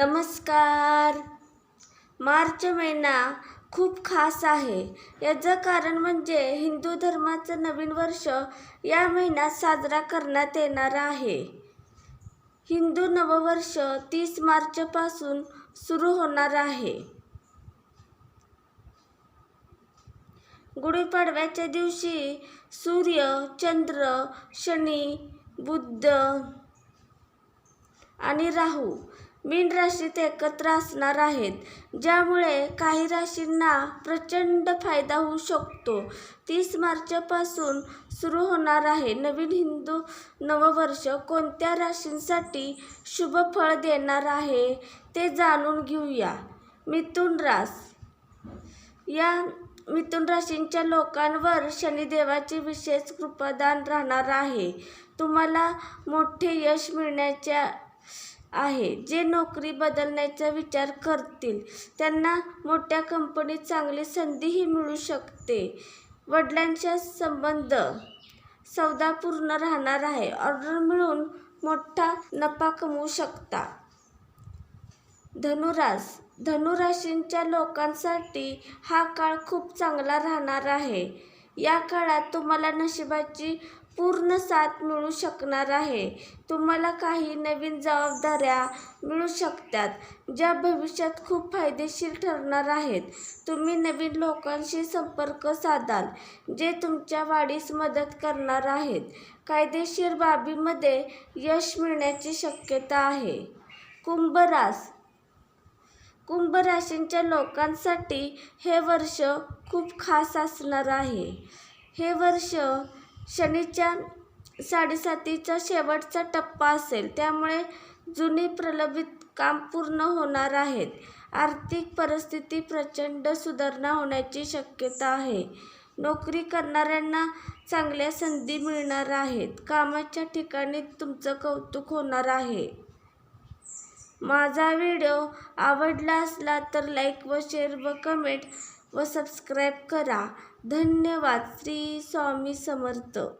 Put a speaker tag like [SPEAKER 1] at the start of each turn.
[SPEAKER 1] नमस्कार. मार्च महिना खूप खास आहे. याचं कारण म्हणजे हिंदू धर्माचं नवीन वर्ष या महिन्यात साजरा करण्यात येणार आहे. हिंदू नववर्ष तीस मार्चपासून सुरू होणार आहे. गुढीपाडव्याच्या दिवशी सूर्य चंद्र शनी बुद्ध आणि राहू मीन राशीत एकत्र असणार आहेत ज्यामुळे काही राशींना प्रचंड फायदा होऊ शकतो. तीस मार्चपासून सुरू होणार आहे नवीन हिंदू नववर्ष. कोणत्या राशींसाठी शुभ फळ देणार आहे ते जाणून घेऊया. मिथुन रास. या मिथुन राशींच्या लोकांवर शनिदेवाचे विशेष कृपादान राहणार आहे. तुम्हाला मोठे यश मिळण्याच्या आहे. जे नोकरी बदलण्याचा विचार करतील त्यांना मोठ्या कंपनीत चांगली संधीही मिळू शकते. वडिलांच्या संबंध सौदापूर्ण राहणार आहे. ऑर्डर मिळून मोठा नफा कमवू शकता. धनुरास धनुराशींच्या लोकांसाठी हा काळ खूप चांगला राहणार आहे. या काळात तुम्हाला नशिबाची पूर्ण साथ मिळू शकणार आहे. तुम्हाला काही नवीन जबाबदाऱ्या मिळू शकतात ज्या भविष्यात खूप फायदेशीर ठरणार आहेत. तुम्ही नवीन लोकांशी संपर्क साधाल जे तुमच्या वाढीस मदत करणार आहेत. कायदेशीर बाबीमध्ये यश मिळण्याची शक्यता आहे. कुंभरास कुंभ राशींच्या लोकांसाठी हे वर्ष खूप खास असणार आहे. हे वर्ष शनीच्या साडेसातीचा शेवटचा टप्पा असेल. त्यामुळे जुनी प्रलंबित काम पूर्ण होणार आहेत. आर्थिक परिस्थिती प्रचंड सुधारणा होण्याची शक्यता आहे. नोकरी करणाऱ्यांना चांगल्या संधी मिळणार आहेत. कामाच्या ठिकाणी तुमचं कौतुक होणार आहे. माझा व्हिडिओ आवडला असला तर लाईक व शेअर व कमेंट व सबस्क्राईब करा. धन्यवाद. श्री स्वामी समर्थ.